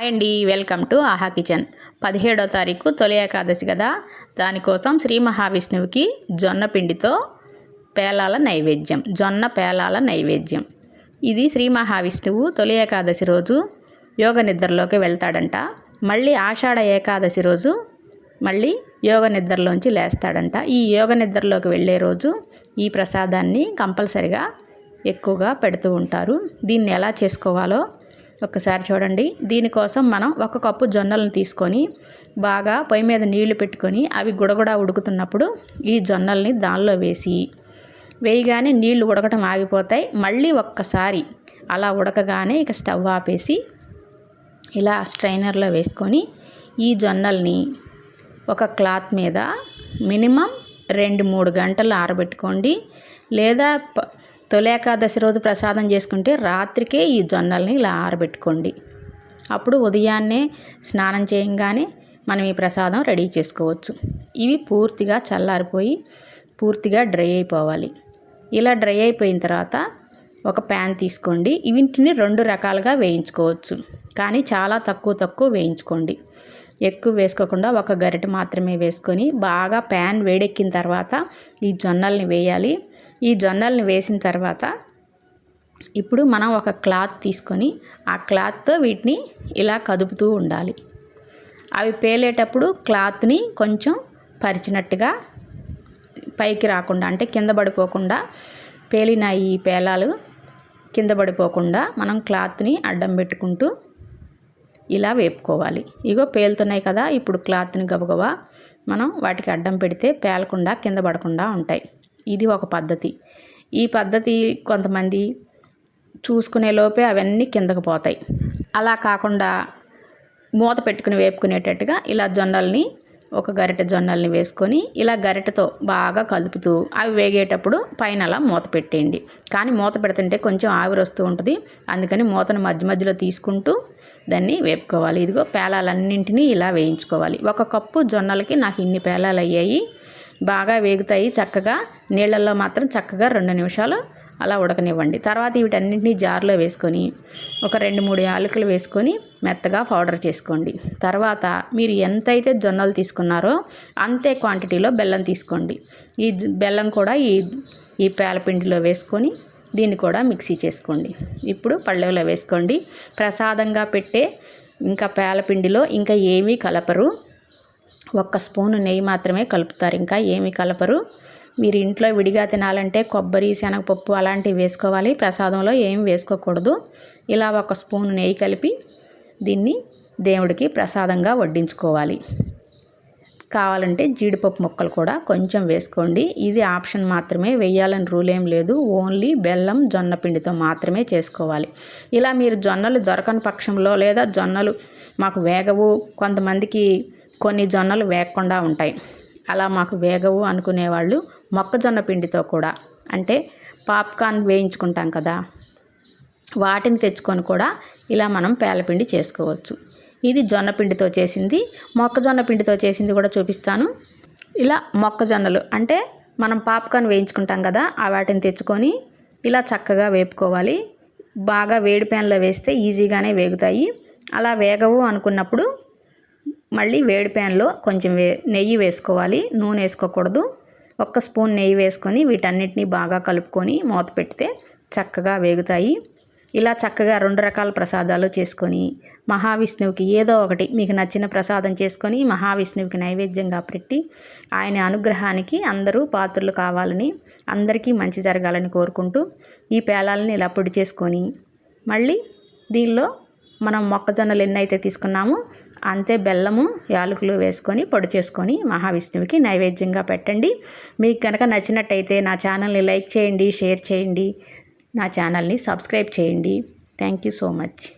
Hi అండి welcome to ఆహా kitchen పదిహేడో తారీఖు తొలి ఏకాదశి కదా. దానికోసం శ్రీ మహావిష్ణువుకి జొన్న పిండితో పేలాల నైవేద్యం. జొన్న పేలాల నైవేద్యం. ఇది శ్రీ మహావిష్ణువు తొలి ఏకాదశి రోజు యోగ నిద్రలోకి వెళ్తాడంట. మళ్ళీ ఆషాఢ ఏకాదశి రోజు మళ్ళీ యోగ నిద్రలోంచి లేస్తాడంట. ఈ యోగ నిద్రలోకి వెళ్ళే రోజు ఈ ప్రసాదాన్ని కంపల్సరిగా ఎక్కువగా పెడుతూ ఉంటారు. దీన్ని ఎలా చేసుకోవాలో ఒక్కసారి చూడండి. దీనికోసం మనం ఒక కప్పు జొన్నలను తీసుకొని బాగా పొయ్యి మీద నీళ్ళు పెట్టుకొని అవి గుడగుడ ఉడుకుతున్నప్పుడు ఈ జొన్నల్ని దానిలో వేసి వేయగానే నీళ్ళు ఉడకటం ఆగిపోతాయి. మళ్ళీ ఒక్కసారి అలా ఉడకగానే ఇక స్టవ్ ఆపేసి ఇలా స్ట్రైనర్లో వేసుకొని ఈ జొన్నల్ని ఒక క్లాత్ మీద మినిమం రెండు మూడు గంటలు ఆరబెట్టుకోండి. లేదా తొలి ఏకాదశి రోజు ప్రసాదం చేసుకుంటే రాత్రికే ఈ జొన్నల్ని ఇలా ఆరబెట్టుకోండి. అప్పుడు ఉదయాన్నే స్నానం చేయంగానే మనం ఈ ప్రసాదం రెడీ చేసుకోవచ్చు. ఇవి పూర్తిగా చల్లారిపోయి పూర్తిగా డ్రై అయిపోవాలి. ఇలా డ్రై అయిపోయిన తర్వాత ఒక ప్యాన్ తీసుకోండి. వీటిని రెండు రకాలుగా వేయించుకోవచ్చు. కానీ చాలా తక్కువ తక్కువ వేయించుకోండి. ఎక్కువ వేసుకోకుండా ఒక గరిటె మాత్రమే వేసుకొని బాగా ప్యాన్ వేడెక్కిన తర్వాత ఈ జొన్నల్ని వేయాలి. ఈ జొన్నల్ని వేసిన తర్వాత ఇప్పుడు మనం ఒక క్లాత్ తీసుకొని ఆ క్లాత్తో వీటిని ఇలా కదుపుతూ ఉండాలి. అవి పేలేటప్పుడు క్లాత్ని కొంచెం పరిచినట్టుగా పైకి రాకుండా అంటే కింద పడిపోకుండా పేలిన ఈ పేలాలు కింద పడిపోకుండా మనం క్లాత్ని అడ్డం పెట్టుకుంటూ ఇలా వేపుకోవాలి. ఇగో పేలుతున్నాయి కదా ఇప్పుడు క్లాత్ని గబగబా మనం వాటికి అడ్డం పెడితే పేలకుండా కింద పడకుండా ఉంటాయి. ఇది ఒక పద్ధతి. ఈ పద్ధతి కొంతమంది చూసుకునే లోపే అవన్నీ కిందకు పోతాయి. అలా కాకుండా మూత పెట్టుకుని వేపుకునేటట్టుగా ఇలా జొన్నల్ని ఒక గరిటె జొన్నల్ని వేసుకొని ఇలా గరిటెతో బాగా కలుపుతూ అవి వేగేటప్పుడు పైన అలా మూత పెట్టేయండి. కానీ మూత పెడుతుంటే కొంచెం ఆవిరి వస్తూ ఉంటుంది. అందుకని మూతను మధ్య మధ్యలో తీసుకుంటూ దాన్ని వేపుకోవాలి. ఇదిగో పేలాలన్నింటినీ ఇలా వేయించుకోవాలి. ఒక కప్పు జొన్నలకి నాకు ఇన్ని పేలాలు అయ్యాయి బాగా వేగుతాయి చక్కగా. నీళ్ళల్లో మాత్రం చక్కగా రెండు నిమిషాలు అలా ఉడకనివ్వండి. తర్వాత వీటన్నింటినీ జార్లో వేసుకొని ఒక రెండు మూడు యాలకులు వేసుకొని మెత్తగా పౌడర్ చేసుకోండి. తర్వాత మీరు ఎంతైతే జొన్నలు తీసుకున్నారో అంతే క్వాంటిటీలో బెల్లం తీసుకోండి. ఈ బెల్లం కూడా ఈ ఈ పేలపిండిలో వేసుకొని దీన్ని కూడా మిక్సీ చేసుకోండి. ఇప్పుడు పళ్ళెంలో వేసుకోండి. ప్రసాదంగా పెట్టే ఇంకా పేలపిండిలో ఇంకా ఏమీ కలపరు. ఒక్క స్పూను నెయ్యి మాత్రమే కలుపుతారు. ఇంకా ఏమి కలపరు. మీరు ఇంట్లో విడిగా తినాలంటే కొబ్బరి శనగపప్పు అలాంటివి వేసుకోవాలి. ప్రసాదంలో ఏం వేసుకోకూడదు. ఇలా ఒక స్పూన్ నెయ్యి కలిపి దీన్ని దేవుడికి ప్రసాదంగా వడ్డించుకోవాలి. కావాలంటే జీడిపప్పు ముక్కలు కూడా కొంచెం వేసుకోండి. ఇది ఆప్షన్ మాత్రమే. వేయాలని రూల్ ఏం లేదు. ఓన్లీ బెల్లం జొన్న పిండితో మాత్రమే చేసుకోవాలి. ఇలా మీరు జొన్నలు దొరకని పక్షంలో లేదా జొన్నలు మాకు వేగవు. కొంతమందికి కొన్ని జొన్నలు వేగకుండా ఉంటాయి. అలా మాకు వేగవు అనుకునేవాళ్ళు మొక్కజొన్న పిండితో కూడా. అంటే పాప్కార్న్ వేయించుకుంటాం కదా. వాటిని తెచ్చుకొని కూడా ఇలా మనం పేలపిండి చేసుకోవచ్చు. ఇది జొన్న పిండితో చేసింది. మొక్కజొన్న పిండితో చేసింది కూడా చూపిస్తాను. ఇలా మొక్కజొన్నలు అంటే మనం పాప్కార్న్ వేయించుకుంటాం కదా ఆ వాటిని తెచ్చుకొని ఇలా చక్కగా వేపుకోవాలి. బాగా వేడి ప్యాన్లో వేస్తే ఈజీగానే వేగుతాయి. అలా వేగవు అనుకున్నప్పుడు మళ్ళీ వేడి ప్యాన్లో కొంచెం వే నెయ్యి వేసుకోవాలి. నూనె వేసుకోకూడదు. ఒక్క స్పూన్ నెయ్యి వేసుకొని వీటన్నిటిని బాగా కలుపుకొని మూత పెడితే చక్కగా వేగుతాయి. ఇలా చక్కగా రెండు రకాల ప్రసాదాలు చేసుకొని మహావిష్ణువుకి ఏదో ఒకటి మీకు నచ్చిన ప్రసాదం చేసుకొని మహావిష్ణువుకి నైవేద్యంగా పెట్టి ఆయన అనుగ్రహానికి అందరూ పాత్రలు కావాలని అందరికీ మంచి జరగాలని కోరుకుంటూ ఈ పేలాలని ఇలా పొడి చేసుకొని మళ్ళీ దీనిలో మనం మొక్కజొన్నలు ఎన్నైతే తీసుకున్నామో అంతే బెల్లము యాలకులు వేసుకొని పొడి చేసుకొని మహావిష్ణువుకి నైవేద్యంగా పెట్టండి. మీకు కనుక నచ్చినట్టయితే నా ఛానల్ని లైక్ చేయండి షేర్ చేయండి నా ఛానల్ని సబ్స్క్రైబ్ చేయండి. Thank you so much.